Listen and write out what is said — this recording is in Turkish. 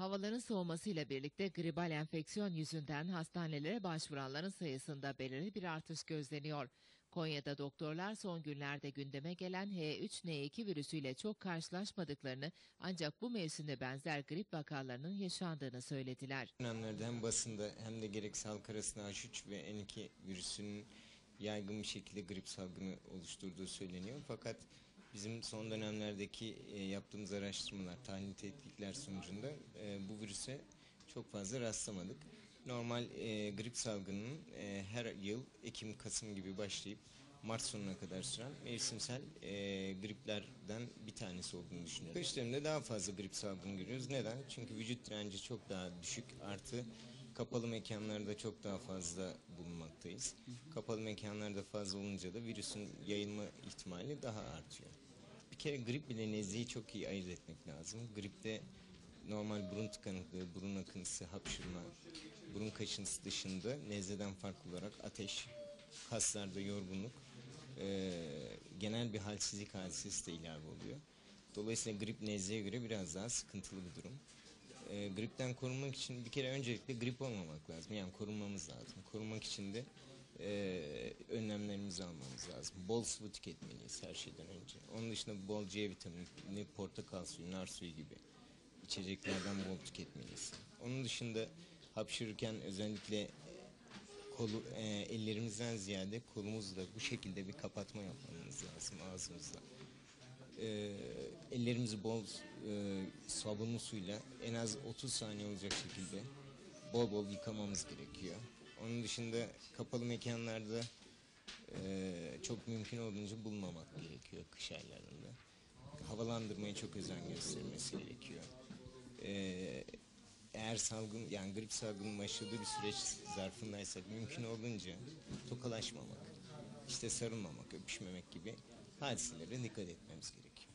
Havaların soğumasıyla birlikte gribal enfeksiyon yüzünden hastanelere başvuranların sayısında belirli bir artış gözleniyor. Konya'da doktorlar son günlerde gündeme gelen H3N2 virüsüyle çok karşılaşmadıklarını ancak bu mevsimde benzer grip vakalarının yaşandığını söylediler. dönemlerde hem basında hem de gerek halk arasında H3 ve N2 virüsünün yaygın bir şekilde grip salgını oluşturduğu söyleniyor. Fakat bizim son dönemlerdeki e, yaptığımız araştırmalar, tahlil tetkikler sonucunda e, bu virüse çok fazla rastlamadık. Normal e, grip salgınının e, her yıl Ekim, Kasım gibi başlayıp Mart sonuna kadar süren mevsimsel e, griplerden bir tanesi olduğunu düşünüyorum. Kış döneminde daha fazla grip salgını görüyoruz. Neden? Çünkü vücut direnci çok daha düşük artı kapalı mekanlarda çok daha fazla bulunmaktayız. Kapalı mekanlarda fazla olunca da virüsün yayılma ihtimali daha artıyor. Bir kere grip ile nezleyi çok iyi ayırt etmek lazım. Gripte normal burun tıkanıklığı, burun akıntısı, hapşırma, burun kaşıntısı dışında nezleden farklı olarak ateş, kaslarda yorgunluk, eee, genel bir halsizlik hadisesi de ilave oluyor. Dolayısıyla grip nezleye göre biraz daha sıkıntılı bir durum. Eee, gripten korunmak için bir kere öncelikle grip olmamak lazım. Yani korunmamız lazım. Korunmak için de eee, önlemlerimizi almamız lazım. Bol sıvı tüketmeliyiz her şeyden önce. Onun dışında bol C vitamini, portakal suyu, nar suyu gibi içeceklerden bol tüketmeliyiz. Onun dışında hapşırırken özellikle kolu e, ellerimizden ziyade kolumuzla bu şekilde bir kapatma yapmamız lazım ağzımızla. E, ellerimizi bol e, sabunlu suyla en az 30 saniye olacak şekilde bol bol yıkamamız gerekiyor. Onun dışında kapalı mekanlarda e, çok mümkün olduğunca bulunmamak gerekiyor kış aylarında. Havalandırmaya çok özen gösterilmesi gerekiyor. E, eğer salgın yani grip salgının başladığı bir süreç zarfındaysak mümkün olduğunca tokalaşmamak, işte sarılmamak, öpüşmemek gibi hadiselere dikkat etmemiz gerekiyor.